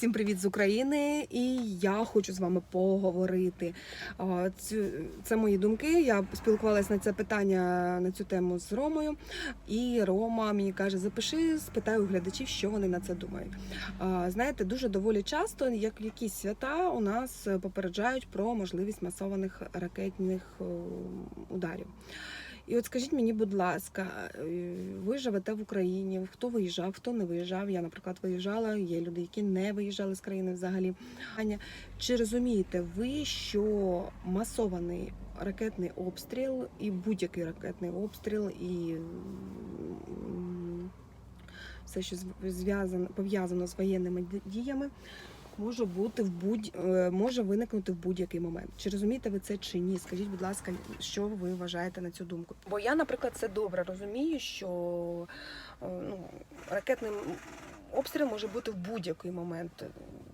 Всім привіт з України, і я хочу з вами поговорити. Це мої думки. Я спілкувалася на це питання на цю тему з Ромою, і Рома мені каже: запиши, спитай у глядачів, що вони на це думають. Знаєте, дуже доволі часто, як якісь свята, у нас попереджають про можливість масованих ракетних е, ударів. І от скажіть мені, будь ласка, е, ви живете в Україні, хто виїжджав, хто не виїжджав. Я, наприклад, виїжджала, є люди, які не виїжджали з країни взагалі. Аня, Чи розумієте ви, що масований ракетний обстріл і будь-який ракетний обстріл, і все, що зв'язано пов'язано з воєнними діями, може бути в будь е, може виникнути в будь-який момент. Чи розумієте ви це чи ні? Скажіть, будь ласка, що ви вважаєте на цю думку? Бо я, наприклад, це добре розумію, що е, ну, ракетний обстріл може бути в будь-який момент,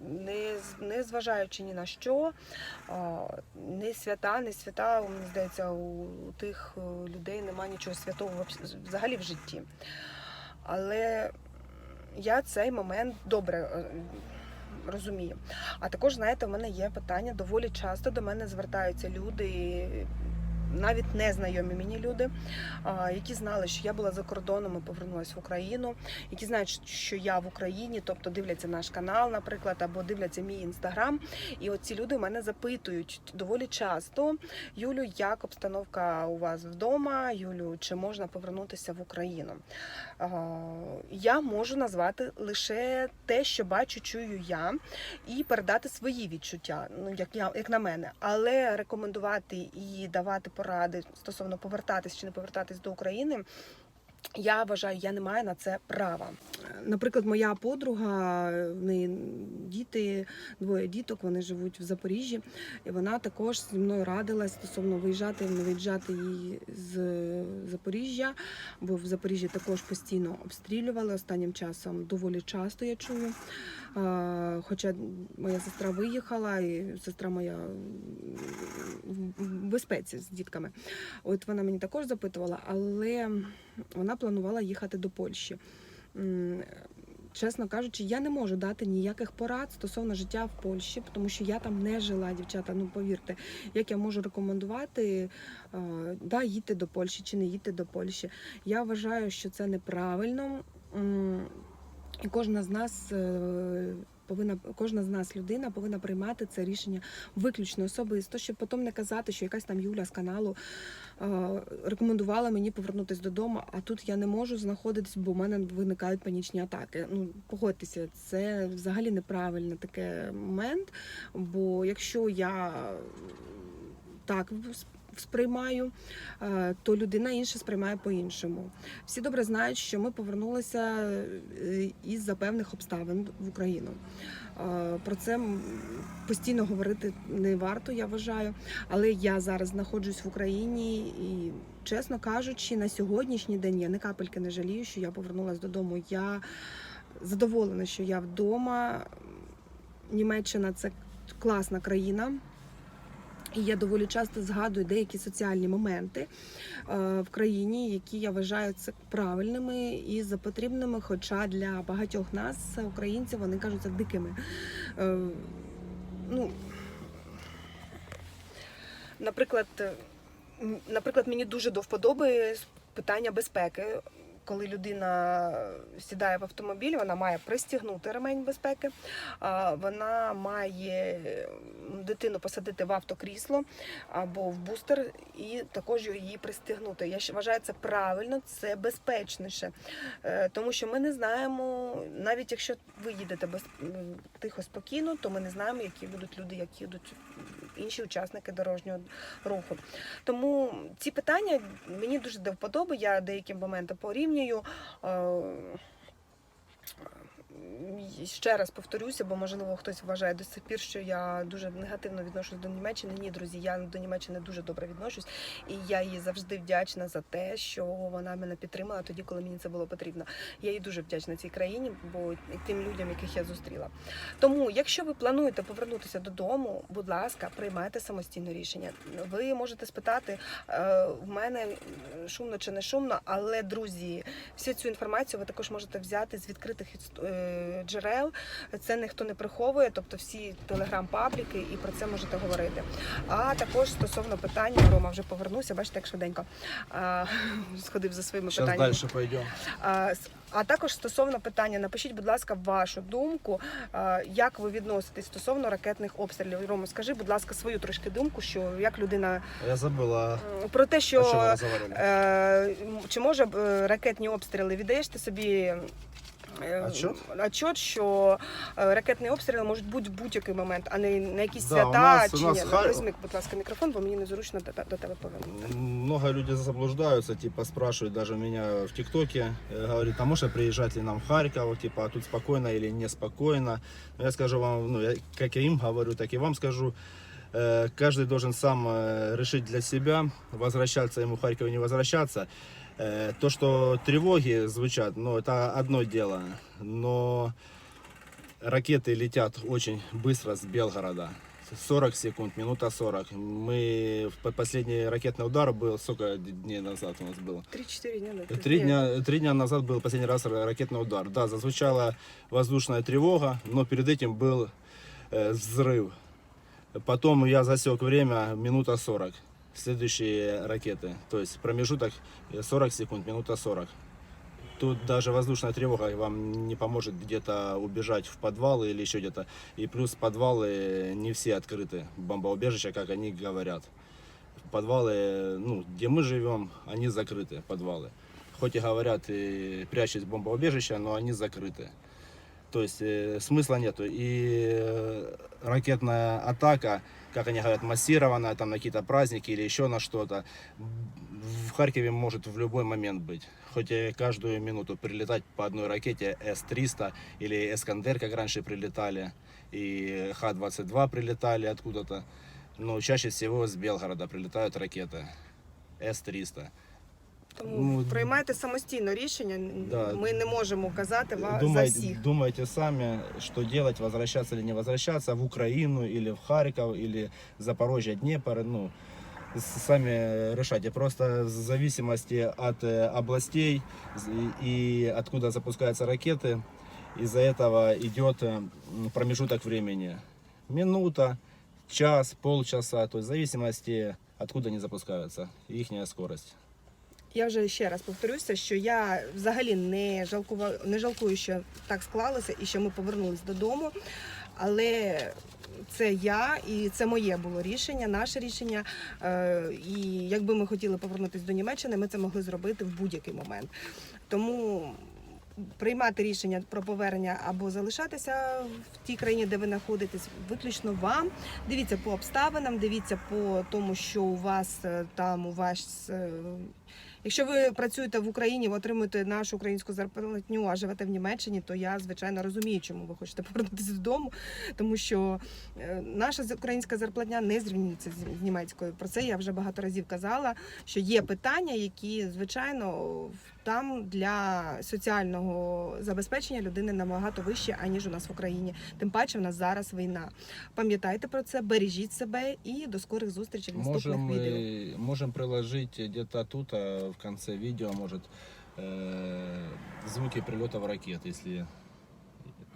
не, не зважаючи ні на що, не свята, не свята, мені здається, у тих е, людей немає нічого святого взагалі в житті. Але я цей момент добре розумію. А також, знаєте, у мене є питання. Доволі часто до мене звертаються люди, навіть незнайомі мені люди, які знали, що я була за кордоном і повернулася в Україну, які знають, що я в Україні, тобто дивляться наш канал, наприклад, або дивляться мій інстаграм. І от ці люди мене запитують доволі часто: Юлю, як обстановка у вас вдома? Юлю, чи можна повернутися в Україну? Я можу назвати лише те, що бачу, чую я, і передати свої відчуття, ну як я як на мене, але рекомендувати і давати поради стосовно повертатись чи не повертатись до України. Я вважаю, я не маю на це права. Наприклад, моя подруга, в неї діти, двоє діток, вони живуть в Запоріжжі, і вона також зі мною радилась стосовно виїжджати, не виїжджати її з Запоріжжя, бо в Запоріжжі також постійно обстрілювали останнім часом. Доволі часто я чую. Хоча моя сестра виїхала, і сестра моя в безпеці з дітками. От вона мені також запитувала, але вона планувала їхати до Польщі. Чесно кажучи, я не можу дати ніяких порад стосовно життя в Польщі, тому що я там не жила, дівчата. Ну повірте, як я можу рекомендувати, да, їдьте до Польщі чи не їдьте до Польщі. Я вважаю, що це неправильно. І кожна з нас е, повинна, кожна з нас людина повинна приймати це рішення виключно особисто, щоб потім не казати, що якась там Юля з каналу рекомендувала мені повернутися додому, а тут я не можу знаходитись, бо в мене виникають панічні атаки. Ну погодьтеся, це взагалі неправильний такий момент. Бо якщо я так сприймаю, е, то людина інша сприймає по-іншому. Всі добре знають, що ми повернулися е, із-за певних обставин в Україну. Е, Про це постійно говорити не варто, я вважаю. Але я зараз знаходжусь в Україні і, чесно кажучи, на сьогоднішній день я ні капельки не жалію, що я повернулася додому. Я задоволена, що я вдома. Німеччина це класна країна. І я доволі часто згадую деякі соціальні моменти е, в країні, які я вважаю це правильними і за потрібними. Хоча для багатьох нас, українців, вони кажуться дикими. Е, Ну, наприклад, наприклад, мені дуже до вподоби питання безпеки. Коли людина сідає в автомобіль, вона має пристігнути ремень безпеки, вона має дитину посадити в автокрісло або в бустер і також її пристігнути. Я вважаю це правильно, це безпечніше, Е, тому що ми не знаємо, навіть якщо ви їдете без тихо спокійно, то ми не знаємо, які будуть люди, які їдуть інші учасники дорожнього руху. Тому ці питання мені дуже до вподоби. Я деякі моменти порівнюю. Ще раз повторюся, бо можливо хтось вважає до сих пір, що я дуже негативно відношусь до Німеччини. Ні, друзі, я до Німеччини дуже добре відношусь, і я їй завжди вдячна за те, що вона мене підтримала тоді, коли мені це було потрібно. Я їй дуже вдячна цій країні, бо тим людям, яких я зустріла. Тому, якщо ви плануєте повернутися додому, будь ласка, приймайте самостійне рішення. Ви можете спитати е, в мене шумно чи не шумно, але друзі, всю цю інформацію ви також можете взяти з відкритих е, е, джерел. Це ніхто не приховує, тобто всі телеграм-пабліки, і про це можете говорити. А також стосовно питання, Рома вже повернувся, бачите, як швиденько а, сходив за своїми Сейчас питаннями. дальше пойдем. А, а також стосовно питання, напишіть, будь ласка, вашу думку, як ви відноситесь стосовно ракетних обстрілів. Рома, скажи, будь ласка, свою трошки думку, що як людина Я забыл, а м, про те, що е, чи може е, ракетні обстріли віддаєш ти собі? е, Отчет? Отчет, що е, ракетні обстріли можуть бути в будь-який момент, а не на якісь Да, у свята нас- у чи нас ні. Хар- Візьми, будь ласка, мікрофон, бо мені незручно до, до тебе повернути. Много людей заблуждаются, типа спрашивают даже меня в ТикТоке, э, говорит, а можно приезжать ли нам в Харьков, типа, а тут спокойно или неспокойно. Но Я скажу вам, ну, я, как я им говорю, так и вам скажу, э, каждый должен сам э, решить для себя, возвращаться ему в Харьков или не возвращаться. Э, То, что тревоги звучат, ну, это одно дело, но ракеты летят очень быстро с Белгорода. 40 секунд, минута 40. Мы последний ракетный удар был, сколько дней назад у нас было? Три-чотири дні. не Три дня, три дня назад был последний раз ракетный удар. Да, зазвучала воздушная тревога, но перед этим был э, взрыв. Потом я засек время минута 40. Следующие ракеты. То есть промежуток э, 40 секунд, минута 40. Тут даже воздушная тревога вам не поможет где-то убежать в подвалы или еще где-то. И плюс подвалы не все открыты, бомбоубежища, как они говорят. Подвалы, ну, где мы живем, они закрыты, подвалы. Хоть и говорят, и прячась в бомбоубежища, но они закрыты. То есть э, смысла нету. И э, ракетная атака, как они говорят, массированная, там на какие-то праздники или еще на что-то, в Харькове может в любой момент быть. Хоть и каждую минуту прилетать по одной ракете С-300 или Эскандер, как раньше прилетали, и Х-22 прилетали откуда-то. Но чаще всего с Белгорода прилетают ракеты С-300. Тому Ну, приймайте самостійно рішення. да. Ми не можемо казати ва- за Думайте, всіх. думайте сами, что делать, возвращаться или не возвращаться в Украину или в Харьков или Запорожье, Днепр. Ну, с- сами решайте. Просто в зависимости от э, областей з- и откуда запускаются ракеты, из-за этого идет э, м, промежуток времени. Минута, час, полчаса, то есть в зависимости откуда они запускаются, их скорость. Я вже ще раз повторюся, що я взагалі не жалкува... не жалкую, що так склалося і що ми повернулись додому. Але це я і це моє було рішення, наше рішення. Е, І якби ми хотіли повернутися до Німеччини, ми це могли зробити в будь-який момент. Тому приймати рішення про повернення або залишатися в тій країні, де ви знаходитесь, виключно вам. Дивіться по обставинам, дивіться по тому, що у вас е, там у вас. Е, Якщо ви працюєте в Україні, ви отримуєте нашу українську зарплатню, а живете в Німеччині, то я звичайно розумію, чому ви хочете повернутися додому, тому що е, наша українська зарплатня не зрівнюється з німецькою. Про це я вже багато разів казала. Що є питання, які звичайно там для соціального забезпечення людини набагато вище, аніж у нас в Україні. Тим паче в нас зараз війна. Пам'ятайте про це, бережіть себе і до скорих зустрічей в наступних Можем, відео. э, можем приложить тут, а в конце видео, может, э, звуки прилетов ракет, если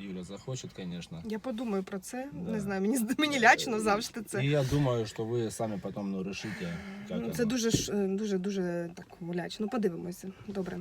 Юля захочет, конечно. Я подумаю про це. Да. Не знаю, мені мені лячно завжди це. І я думаю, що ви самі потім ну, решите, Як Ну, це Це дуже е, дуже дуже так лячно. Подивимося. Добре.